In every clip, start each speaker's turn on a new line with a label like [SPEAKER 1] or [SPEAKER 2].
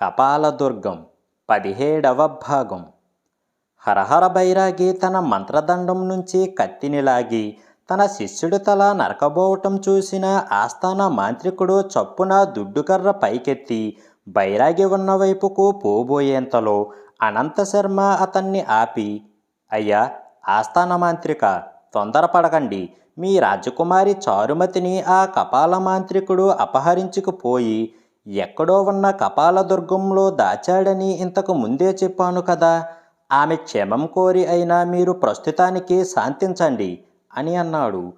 [SPEAKER 1] కపాలదుర్గం పదిహేడవ భాగం. హరహర బైరాగి తన మంత్రదండం నుంచి కత్తిని లాగి తన శిష్యుడి తల నరకబోవటం చూసిన ఆస్థాన మాంత్రికుడు చప్పున దుడ్డుకర్ర పైకెత్తి బైరాగి ఉన్న వైపుకు పోబోయేంతలో అనంత శర్మ అతన్ని ఆపి అయ్యా ఆస్థాన మాంత్రిక తొందరపడకండి. మీ రాజకుమారి చారుమతిని ఆ కపాల మాంత్రికుడు అపహరించుకుపోయి ఎక్కడో ఉన్న కపాలదుర్గంలో దాచాడని ఇంతకు ముందే చెప్పాను కదా. ఆమె క్షేమం కోరి అయినా మీరు ప్రస్తుతానికి శాంతించండి అని అన్నాడు.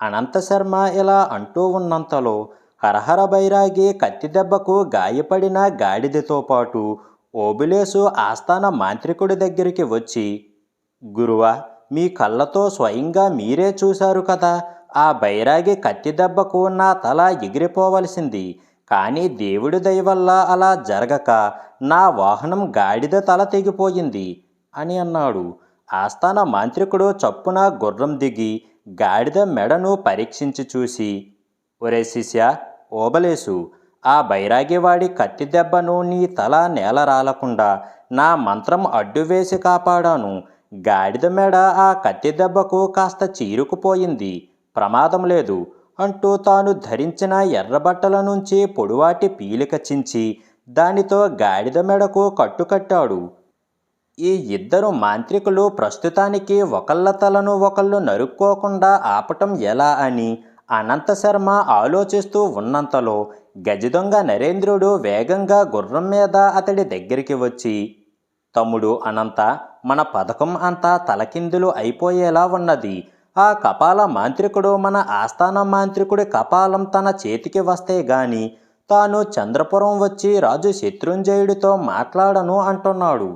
[SPEAKER 1] అనంతశర్మ ఇలా అంటూ ఉన్నంతలో హరహర బైరాగి కత్తిదెబ్బకు గాయపడిన గాడిదతో పాటు ఓబులేసు ఆస్థాన మాంత్రికుడి దగ్గరికి వచ్చి గురువా మీ కళ్ళతో స్వయంగా మీరే చూశారు కదా. ఆ బైరాగి కత్తిదెబ్బకు నా తల ఎగిరిపోవలసింది. కానీ దేవుడి దయ వల్ల అలా జరగక నా వాహనం గాడిద తల తెగిపోయింది అని అన్నాడు. ఆస్థాన మాంత్రికుడు చప్పున గుర్రం దిగి గాడిద మెడను పరీక్షించి చూసి ఒరే శిష్య ఓబలేసు ఆ బైరాగివాడి కత్తి దెబ్బను నీ తల నేల రాలకుండా నా మంత్రం అడ్డు వేసి కాపాడాను. గాడిద మెడ ఆ కత్తి దెబ్బకు కాస్త చీరుకుపోయింది. ప్రమాదం లేదు. అంటూ తాను ధరించిన ఎర్రబట్టల నుంచి పొడువాటి పీలిక చించి దానితో గాడిద మెడకు కట్టుకట్టాడు. ఈ ఇద్దరు మాంత్రికులు ప్రస్తుతానికి ఒకళ్ళ తలను ఒకళ్ళు నరుక్కోకుండా ఆపటం ఎలా అని అనంత శర్మ ఆలోచిస్తూ ఉన్నంతలో గజదొంగ నరేంద్రుడు వేగంగా గుర్రం మీద అతడి దగ్గరికి వచ్చి తమ్ముడు అనంత మన పథకం అంతా తలకిందులు అయిపోయేలా ఉన్నది. ఆ కపాల మాంత్రికుడు మన ఆస్థాన మాంత్రికుడి కపాలం తన చేతికి వస్తే గాని తాను చంద్రపురం వచ్చి రాజు శత్రుంజయుడితో మాట్లాడను అంటున్నాడు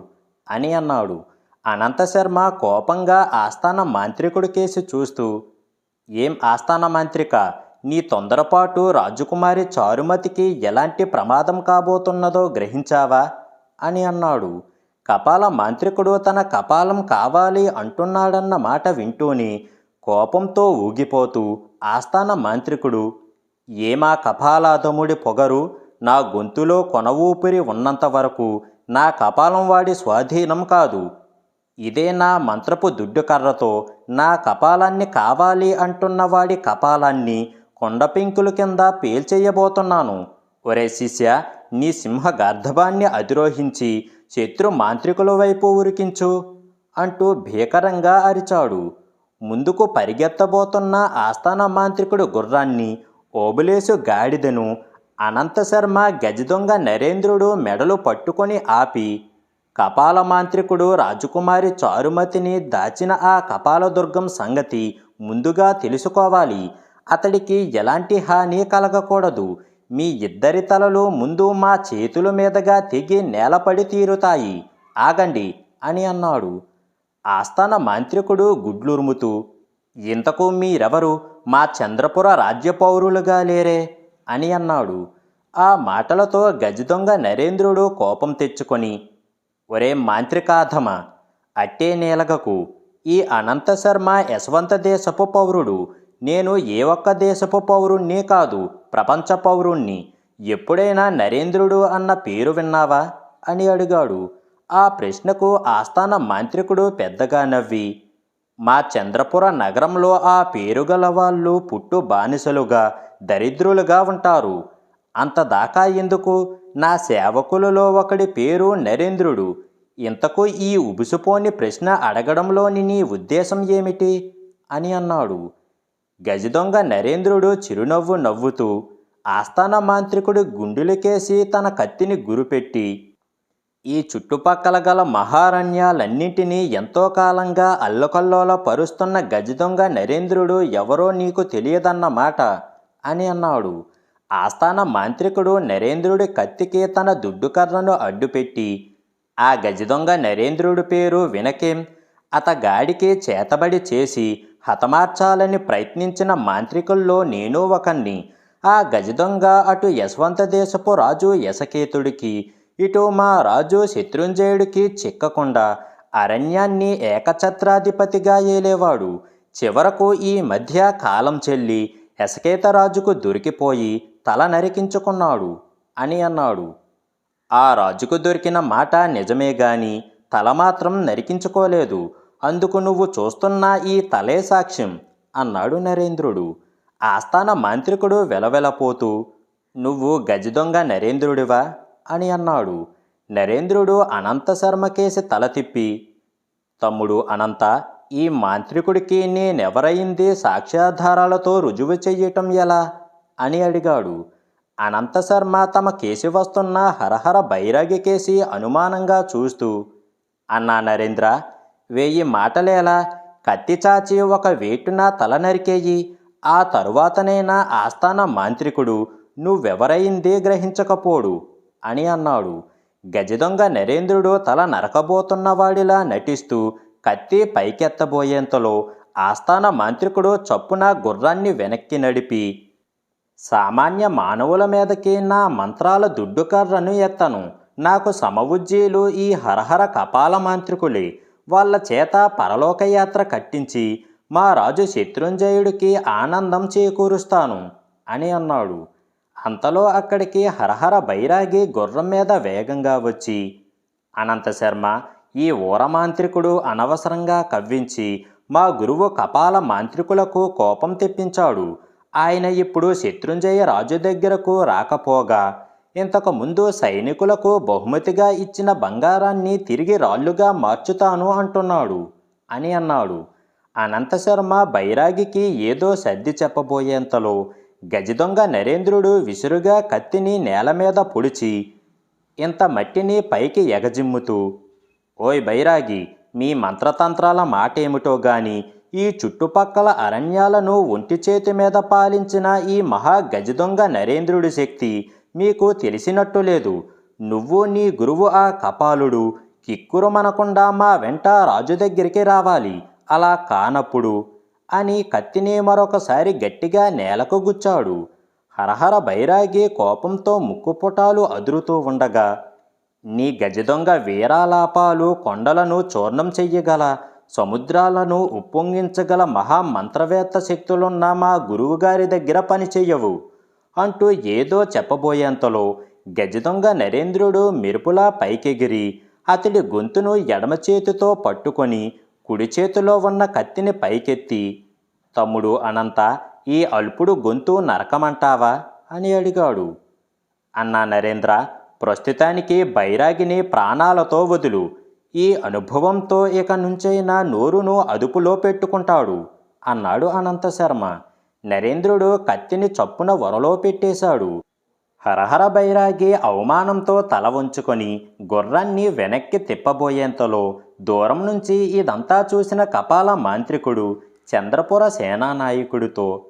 [SPEAKER 1] అని అన్నాడు. అనంతశర్మ కోపంగా ఆస్థాన మాంత్రికుడి కేసి చూస్తూ ఏం ఆస్థాన మాంత్రిక? నీ తొందరపాటు రాజకుమారి చారుమతికి ఎలాంటి ప్రమాదం కాబోతున్నదో గ్రహించావా? అని అన్నాడు. కపాల మాంత్రికుడు తన కపాలం కావాలి అంటున్నాడన్న మాట వింటూనే కోపంతో ఊగిపోతూ ఆస్థాన మాంత్రికుడు ఏమా కపాలాధముడి పొగరు నా గొంతులో కొన ఊపిరి ఉన్నంత వరకు నా కపాలం వాడి స్వాధీనం కాదు. ఇదే నా మంత్రపు దుడ్డుకర్రతో నా కపాలాన్ని కావాలి అంటున్న వాడి కపాలాన్ని కొండపెంకుల కింద పేల్చేయబోతున్నాను ఒరే శిష్య నీ సింహ గర్ధభాన్ని అధిరోహించి శత్రు మాంత్రికుల వైపు ఉరికించు అంటూ భీకరంగా అరిచాడు. ముందుకు పరిగెత్తబోతున్న ఆస్థాన మాంత్రికుడు గుర్రాన్ని ఓబులేసు గాడిదను అనంతశర్మ గజదొంగ నరేంద్రుడు మెడలు పట్టుకొని ఆపి కపాల మాంత్రికుడు రాజకుమారి చారుమతిని దాచిన ఆ కపాలదుర్గం సంగతి ముందుగా తెలుసుకోవాలి. అతడికి ఎలాంటి హాని కలగకూడదు. మీ ఇద్దరి తలలు ముందు మా చేతుల మీదుగా తెగి నేలపడి తీరుతాయి. ఆగండి అని అన్నాడు. ఆస్థాన మాంత్రికుడు గుడ్లురుముతూ ఇంతకు మీరెవరు? మా చంద్రపుర రాజ్య పౌరులుగా లేరే అని అన్నాడు. ఆ మాటలతో గజదొంగ నరేంద్రుడు కోపం తెచ్చుకొని ఒరే మాంత్రికాధమ అట్టే నేలగకు. ఈ అనంత శర్మ యశవంత దేశపు పౌరుడు. నేను ఏ ఒక్క దేశపు పౌరుణ్ణి కాదు ప్రపంచ పౌరుణ్ణి. ఎప్పుడైనా నరేంద్రుడు అన్న పేరు విన్నావా అని అడిగాడు. ఆ ప్రశ్నకు ఆస్థాన మాంత్రికుడు పెద్దగా నవ్వి మా చంద్రపుర నగరంలో ఆ పేరుగల వాళ్ళు పుట్టు బానిసలుగా దరిద్రులుగా ఉంటారు. అంతదాకా ఎందుకు? నా సేవకులలో ఒకడి పేరు నరేంద్రుడు. ఇంతకు ఈ ఉబుసుపోని ప్రశ్న అడగడంలోని నీ ఉద్దేశం ఏమిటి అని అన్నాడు. గజదొంగ నరేంద్రుడు చిరునవ్వు నవ్వుతూ ఆస్థాన మాంత్రికుడు గుండెలకేసి తన కత్తిని గురిపెట్టి ఈ చుట్టుపక్కల గల మహారణ్యాలన్నింటినీ ఎంతో కాలంగా అల్లకల్లోల పరుస్తున్న గజదొంగ నరేంద్రుడు ఎవరో నీకు తెలియదన్నమాట అని అన్నాడు. ఆస్థాన మాంత్రికుడు నరేంద్రుడి కత్తికి తన దుడ్డుకర్రను అడ్డుపెట్టి ఆ గజదొంగ నరేంద్రుడి పేరు వినకేం అతగాడికి చేతబడి చేసి హతమార్చాలని ప్రయత్నించిన మాంత్రికుల్లో నేను ఒకన్ని ఆ గజదొంగ అటు యశవంత దేశపు రాజు యశకేతుడికి ఇటు మా రాజు శత్రుంజయుడికి చిక్కకుండా అరణ్యాన్ని ఏకఛత్రాధిపతిగా ఏలేవాడు. చివరకు ఈ మధ్య కాలం చెల్లి ఎసకేతరాజుకు దొరికిపోయి తల నరికించుకున్నాడు అని అన్నాడు. ఆ రాజుకు దొరికిన మాట నిజమే గాని తల మాత్రం నరికించుకోలేదు. అందుకు నువ్వు చూస్తున్న ఈ తలే సాక్ష్యం అన్నాడు నరేంద్రుడు. ఆస్థాన మాంత్రికుడు వెలవెలపోతూ నువ్వు గజదొంగ నరేంద్రుడివా? అని అన్నాడు. నరేంద్రుడు అనంత శర్మకేసి తల తిప్పి తమ్ముడు అనంత ఈ మాంత్రికుడికి నేనెవరయింది సాక్ష్యాధారాలతో రుజువు చెయ్యటం ఎలా అని అడిగాడు. అనంత శర్మ తమ కేసి వస్తున్న హరహర బైరాగి కేసి అనుమానంగా చూస్తూ అన్నా నరేంద్ర వెయ్యి మాటలేలా? కత్తి చాచి ఒక వేటున తల నరికేయి. ఆ తరువాతనైనా ఆస్థాన మాంత్రికుడు. నువ్వెవరయిందే గ్రహించకపోడు. అని అన్నాడు. గజదొంగ నరేంద్రుడు తల నరకబోతున్నవాడిలా నటిస్తూ కత్తి పైకెత్తబోయేంతలో ఆస్థాన మాంత్రికుడు చప్పున గుర్రాన్ని వెనక్కి నడిపి సామాన్య మానవుల మీదకి నా మంత్రాల దుడ్డుకర్రను ఎత్తను. నాకు సమవుజ్జీలు ఈ హరహర కపాల మాంత్రికులే. వాళ్ళ చేత పరలోకయాత్ర కట్టించి మా రాజు శత్రుంజయుడికి ఆనందం చేకూరుస్తాను అని అన్నాడు. అంతలో అక్కడికి హరహర బైరాగి గుర్రం మీద వేగంగా వచ్చి అనంతశర్మ ఈ ఈ ఊరమాంత్రికుడు అనవసరంగా కవ్వించి మా గురువు కపాల మాంత్రికులకు కోపం తెప్పించాడు. ఆయన ఇప్పుడు శత్రుంజయ రాజు దగ్గరకు రాకపోగా ఇంతకు ముందు సైనికులకు బహుమతిగా ఇచ్చిన బంగారాన్ని తిరిగి రాళ్ళుగా మార్చుతాను అంటున్నాడు అని అన్నాడు. అనంతశర్మ బైరాగికి ఏదో సర్ది చెప్పబోయేంతలో గజదొంగ నరేంద్రుడు విసురుగా కత్తిని నేల మీద పొడిచి ఇంత మట్టిని పైకి ఎగజిమ్ముతూ ఓయ్ బైరాగి మీ మంత్రతంత్రాల మాటేమిటో గాని ఈ చుట్టుపక్కల అరణ్యాలను ఒంటి చేతి మీద పాలించిన ఈ మహా గజదొంగ నరేంద్రుడి శక్తి మీకు తెలిసినట్టు లేదు. నువ్వు నీ గురువు ఆ కపాలుడు కిక్కురుమనకుండా మా వెంట రాజు దగ్గరికి రావాలి. అలా కానప్పుడు అని కత్తిని మరొకసారి గట్టిగా నేలకు గుచ్చాడు. హరహర బైరాగి కోపంతో ముక్కుపుటాలు అదురుతూ ఉండగా నీ గజదొంగ వీరాలాపాలు కొండలను చూర్ణం చెయ్యగల సముద్రాలను ఉప్పొంగించగల మహామంత్రవేత్త శక్తులున్న మా గురువుగారి దగ్గర పనిచేయవు అంటూ ఏదో చెప్పబోయేంతలో గజదొంగ నరేంద్రుడు మెరుపులా పైకెగిరి అతడి గొంతును ఎడమ చేతితో పట్టుకొని కుడి చేతిలో ఉన్న కత్తిని పైకెత్తి తమ్ముడు అనంత ఈ అల్పుడు గొంతు నరకమంటావా? అని అడిగాడు. అన్నా నరేంద్ర ప్రస్తుతానికి బైరాగిని ప్రాణాలతో వదులు. ఈ అనుభవంతో ఇక నుంచైనా నోరును అదుపులో పెట్టుకుంటాడు అన్నాడు అనంత శర్మ. నరేంద్రుడు కత్తిని చప్పున వరలో పెట్టేశాడు. హరహర బైరాగి అవమానంతో తల వంచుకొని గుర్రాన్ని వెనక్కి తిప్పబోయేంతలో దూరం నుంచి ఇదంతా చూసిన కపాల మాంత్రికుడు చంద్రపుర సేనానాయకుడితో.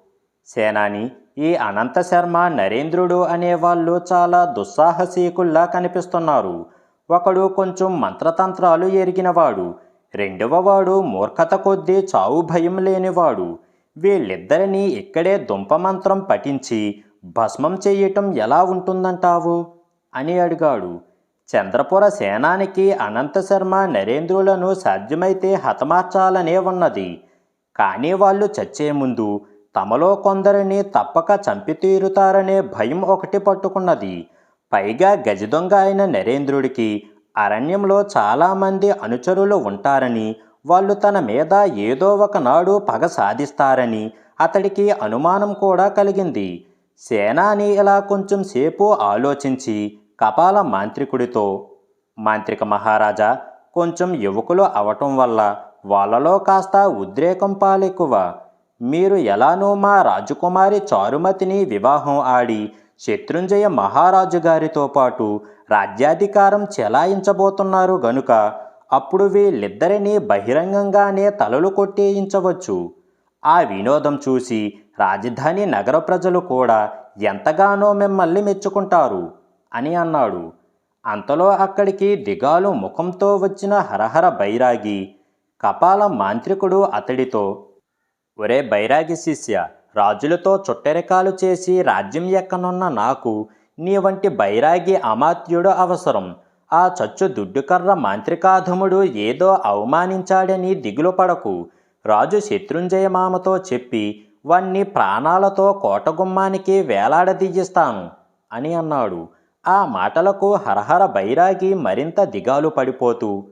[SPEAKER 1] సేనాని ఈ అనంత శర్మ నరేంద్రుడు అనేవాళ్ళు చాలా దుస్సాహసీకుల్లా కనిపిస్తున్నారు. ఒకడు కొంచెం మంత్రతంత్రాలు ఎరిగినవాడు. రెండవ వాడు మూర్ఖత కొద్దీ చావు భయం లేనివాడు. వీళ్ళిద్దరినీ ఇక్కడే దుంపమంత్రం పఠించి భస్మం చేయటం ఎలా ఉంటుందంటావు? అని అడిగాడు. చంద్రపుర సేనానికి అనంత శర్మ నరేంద్రులను సాధ్యమైతే హతమార్చాలనే ఉన్నది. కానీ వాళ్ళు చచ్చే ముందు తమలో కొందరిని తప్పక చంపి తీరుతారనే భయం ఒకటి పట్టుకున్నది. పైగా గజదొంగ అయిన నరేంద్రుడికి అరణ్యంలో చాలామంది అనుచరులు ఉంటారని వాళ్ళు తన మీద ఏదో ఒకనాడు పగ సాధిస్తారని అతడికి అనుమానం కూడా కలిగింది. సేనాని ఇలా కొంచెం సేపు ఆలోచించి కపాల మాంత్రికుడితో మాంత్రిక మహారాజా కొంచెం యువకులు అవటం వల్ల వాళ్ళలో కాస్త ఉద్రేకం పాలెక్కువ. మీరు ఎలానో మా రాజకుమారి చారుమతిని వివాహం ఆడి శత్రుంజయ మహారాజు గారితో పాటు రాజ్యాధికారం చెలాయించబోతున్నారు గనుక అప్పుడు వీళ్ళిద్దరినీ బహిరంగంగానే తలలు కొట్టేయించవచ్చు. ఆ వినోదం చూసి రాజధాని నగర ప్రజలు కూడా ఎంతగానో మిమ్మల్ని మెచ్చుకుంటారు అని అన్నాడు. అంతలో అక్కడికి దిగాలు ముఖంతో వచ్చిన హరహర బైరాగి కపాల మాంత్రికుడు అతడితో ఒరే బైరాగి శిష్య రాజులతో చుట్టరికాలు చేసి రాజ్యం ఎక్కనున్న నాకు నీ వంటి బైరాగి అమాత్యుడు అవసరం. ఆ చచ్చు దుడ్డుకర్ర మాంత్రికాధముడు ఏదో అవమానించాడని దిగులు పడకు. రాజు శత్రుంజయ మామతో చెప్పి వాణ్ణి ప్రాణాలతో కోటగుమ్మానికి వేలాడదీయిస్తాను అని అన్నాడు. ఆ మాటలకు హరహర బైరాగి మరింత దిగాలు పడిపోతూ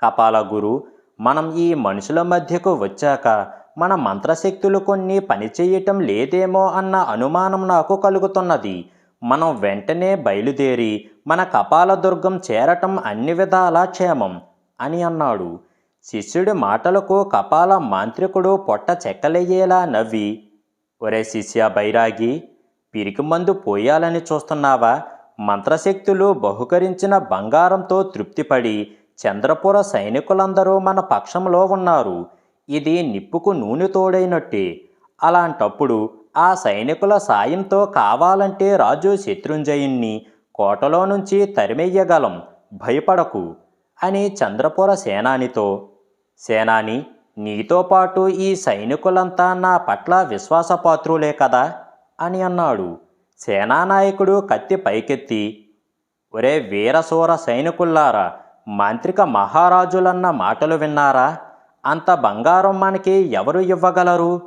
[SPEAKER 1] కపాల గురు మనం ఈ మనుషుల మధ్యకు వచ్చాక మన మంత్రశక్తులు కొన్ని పనిచేయటం లేదేమో అన్న అనుమానం నాకు కలుగుతున్నది. మనం వెంటనే బయలుదేరి మన కపాలదుర్గం చేరటం అన్ని విధాలా క్షేమం అని అన్నాడు. శిష్యుడి మాటలకు కపాల మాంత్రికుడు పొట్ట చెక్కలయ్యేలా నవ్వి ఒరే శిష్య బైరాగి పిరికి మందు పోయాలని చూస్తున్నావా? మంత్రశక్తులు బహుకరించిన బంగారంతో తృప్తిపడి చంద్రపుర సైనికులందరూ మన పక్షంలో ఉన్నారు. ఇది నిప్పుకు నూనె తోడైనట్టే. అలాంటప్పుడు ఆ సైనికుల సాయంతో కావాలంటే రాజు శత్రుంజయుణ్ణి కోటలో నుంచి తరిమెయ్యగలం. భయపడకు అని చంద్రపుర సేనానితో సేనాని నీతో పాటు ఈ సైనికులంతా నా పట్ల విశ్వాసపాత్రులే కదా అని అన్నాడు. సేనానాయకుడు కత్తి పైకెత్తి ఒరే వీరసూర సైనికుల్లారా మాంత్రిక మహారాజులన్న మాటలు విన్నారా? అంత బంగారం మనకి ఎవరు ఇవ్వగలరు?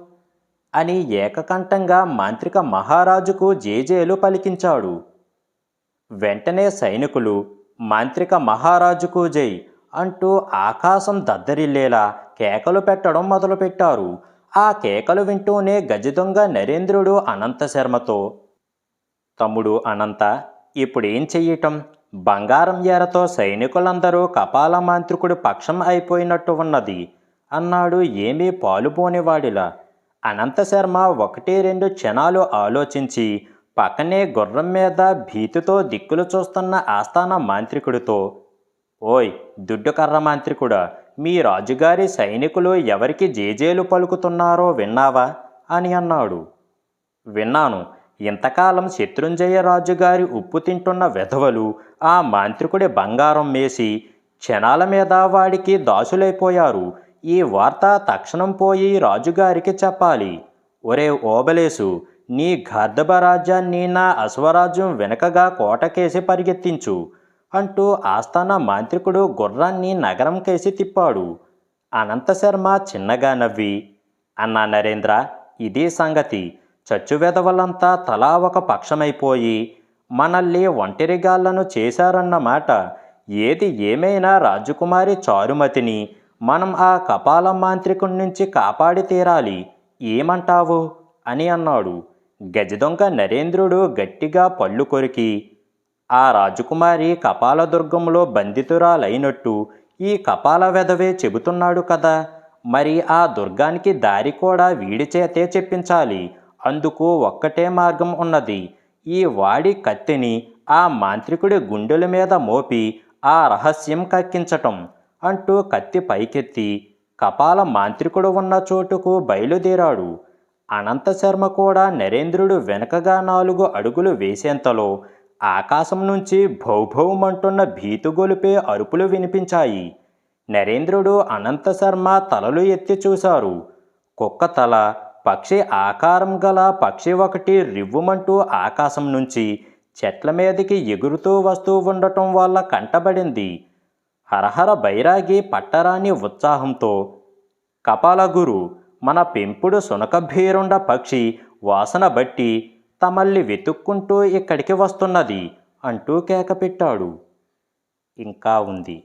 [SPEAKER 1] అని ఏకకంఠంగా మాంత్రిక మహారాజుకు జేజేలు పలికించాడు. వెంటనే సైనికులు మాంత్రిక మహారాజుకు జై అంటూ ఆకాశం దద్దరిల్లేలా కేకలు పెట్టడం మొదలుపెట్టారు. ఆ కేకలు వింటూనే గజదొంగ నరేంద్రుడు అనంత శర్మతో తమ్ముడు అనంత ఇప్పుడేం చెయ్యటం? బంగారం ఎరతో సైనికులందరూ కపాల మాంత్రికుడి పక్షం అయిపోయినట్టు ఉన్నది. అన్నాడు ఏమీ పాలుపోనివాడిలా. అనంత శర్మ ఒకటి రెండు క్షణాలు ఆలోచించి పక్కనే గుర్రం మీద భీతితో దిక్కులు చూస్తున్న ఆస్థాన మాంత్రికుడితో ఓయ్ దుడ్డుకర్ర మాంత్రికుడా మీ రాజుగారి సైనికులు ఎవరికి జేజేలు పలుకుతున్నారో విన్నావా? అని అన్నాడు. విన్నాను. ఇంతకాలం శత్రుంజయ రాజుగారి ఉప్పు తింటున్న వెధవలు ఆ మాంత్రికుడి బంగారం మేసి క్షణాల మీద వాడికి దాసులైపోయారు. ఈ వార్త తక్షణం పోయి రాజుగారికి చెప్పాలి. ఒరే ఓబలేసు నీ గర్ధభ రాజ్యాన్ని నా అశ్వరాజ్యం వెనకగా కోటకేసి పరిగెత్తించు అంటూ ఆస్థాన మాంత్రికుడు గుర్రాన్ని నగరం కేసి తిప్పాడు. అనంతశర్మ చిన్నగా నవ్వి అన్నా నరేంద్ర ఇదే సంగతి. చచ్చువెదవలంతా తలా ఒక పక్షమైపోయి మనల్ని ఒంటరిగాళ్ళను చేశారన్నమాట ఏది ఏమైనా రాజకుమారి చారుమతిని మనం ఆ కపాల మాంత్రికుడి నుంచి కాపాడి తీరాలి. ఏమంటావు? అని అన్నాడు. గజదొంగ నరేంద్రుడు గట్టిగా పళ్ళు కొరికి ఆ రాజకుమారి కపాలదుర్గంలో బంధితురాలైనట్టు ఈ కపాల వెధవే చెబుతున్నాడు కదా. మరి ఆ దుర్గానికి దారి కూడా వీడి చేతే చెప్పించాలి. అందుకు ఒక్కటే మార్గం ఉన్నది. ఈ వాడి కత్తిని ఆ మాంత్రికుడి గుండెల మీద మోపి ఆ రహస్యం కక్కించటం అంటూ కత్తి పైకెత్తి కపాల మాంత్రికుడు ఉన్న చోటుకు బయలుదేరాడు. అనంతశర్మ కూడా నరేంద్రుడు వెనకగా నాలుగు అడుగులు వేసేంతలో ఆకాశం నుంచి భౌభౌమంటున్న భీతుగొలిపే అరుపులు వినిపించాయి. నరేంద్రుడు అనంతశర్మ తలలు ఎత్తి చూశారు. కుక్క తల పక్షి ఆకారం గల పక్షి ఒకటి రివ్వుమంటూ ఆకాశం నుంచి చెట్ల మీదకి ఎగురుతూ వస్తూ ఉండటం వల్ల కంటబడింది. హరహర బైరాగి పట్టరాని ఉత్సాహంతో కపాలగురు మన పెంపుడు సునకభీరుండ పక్షి వాసన బట్టి తమల్ని వెతుక్కుంటూ ఇక్కడికి వస్తున్నది అంటూ కేకపెట్టాడు. ఇంకా ఉంది.